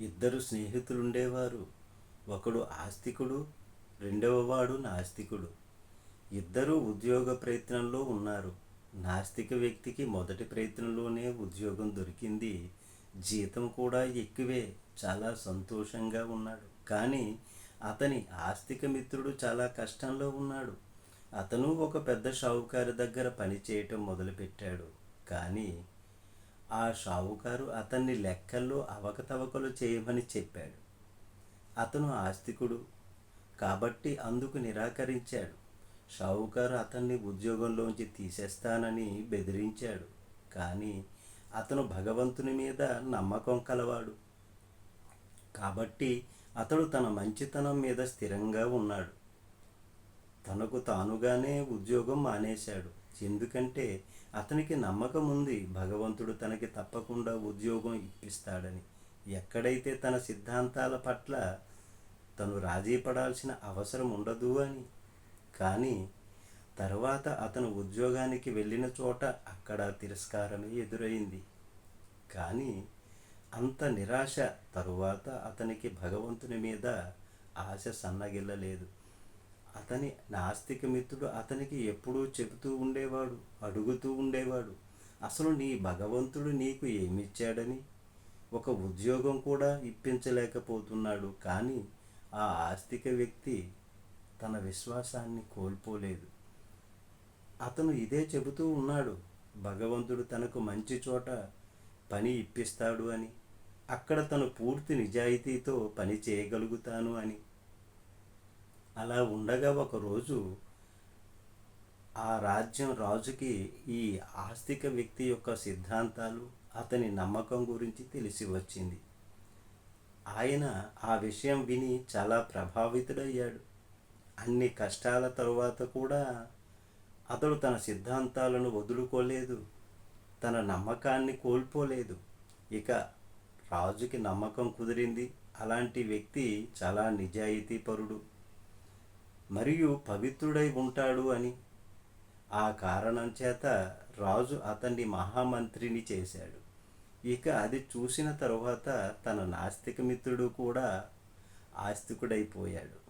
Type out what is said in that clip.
ఇద్దరు స్నేహితులుండేవారు. ఒకడు ఆస్తికుడు రెండవవాడు నాస్తికుడు. ఇద్దరూ ఉద్యోగ ప్రయత్నంలో ఉన్నారు. నాస్తిక వ్యక్తికి మొదటి ప్రయత్నంలోనే ఉద్యోగం దొరికింది. జీతం కూడా ఎక్కువే. చాలా సంతోషంగా ఉన్నాడు. కానీ అతని ఆస్తిక మిత్రుడు చాలా కష్టంలో ఉన్నాడు. అతను ఒక పెద్ద షావుకారు దగ్గర పనిచేయటం మొదలుపెట్టాడు. కానీ ఆ షావుకారు అతన్ని లెక్కల్లో అవకతవకలు చేయమని చెప్పాడు. అతను ఆస్తికుడు కాబట్టి అందుకు నిరాకరించాడు. షావుకారు అతన్ని ఉద్యోగంలోంచి తీసేస్తానని బెదిరించాడు. కానీ అతను భగవంతుని మీద నమ్మకం కలవాడు. కాబట్టి అతడు తన మంచితనం మీద స్థిరంగా ఉన్నాడు. తనకు తానుగానే ఉద్యోగం మానేశాడు. ఎందుకంటే అతనికి నమ్మకం ఉంది భగవంతుడు తనకి తప్పకుండా ఉద్యోగం ఇప్పిస్తాడని. ఎక్కడైతే తన సిద్ధాంతాల పట్ల తను రాజీ పడాల్సిన అవసరం ఉండదు అని. కానీ తర్వాత అతను ఉద్యోగానికి వెళ్ళిన చోట అక్కడ తిరస్కారమే ఎదురైంది. కానీ అంత నిరాశ తరువాత అతనికి భగవంతుని మీద ఆశ సన్నగిల్లలేదు. అతని నాస్తిక మిత్రుడు అతనికి ఎప్పుడూ చెబుతూ ఉండేవాడు అడుగుతూ ఉండేవాడు. అసలు నీ భగవంతుడు నీకు ఏమిచ్చాడని? ఒక ఉద్యోగం కూడా ఇప్పించలేకపోతున్నాడు. కానీ ఆ ఆస్తిక వ్యక్తి తన విశ్వాసాన్ని కోల్పోలేదు. అతను ఇదే చెబుతూ ఉన్నాడు. భగవంతుడు తనకు మంచి చోట పని ఇప్పిస్తాడు అని. అక్కడ తను పూర్తి నిజాయితీతో పని చేయగలుగుతాను అని. అలా ఉండగా ఒకరోజు ఆ రాజ్యం రాజుకి ఈ ఆస్తిక వ్యక్తి యొక్క సిద్ధాంతాలు అతని నమ్మకం గురించి తెలిసి వచ్చింది. ఆయన ఆ విషయం విని చాలా ప్రభావితుడయ్యాడు. అన్ని కష్టాల తరువాత కూడా అతడు తన సిద్ధాంతాలను వదులుకోలేదు. తన నమ్మకాన్ని కోల్పోలేదు. ఇక రాజుకి నమ్మకం కుదిరింది. అలాంటి వ్యక్తి చాలా నిజాయితీపరుడు. మరియు పవిత్రుడై ఉంటాడు అని. ఆ కారణం చేత రాజు అతన్ని మహామంత్రిని చేశాడు. ఇక అది చూసిన తరువాత తన నాస్తిక మిత్రుడు కూడా ఆస్తికుడైపోయాడు.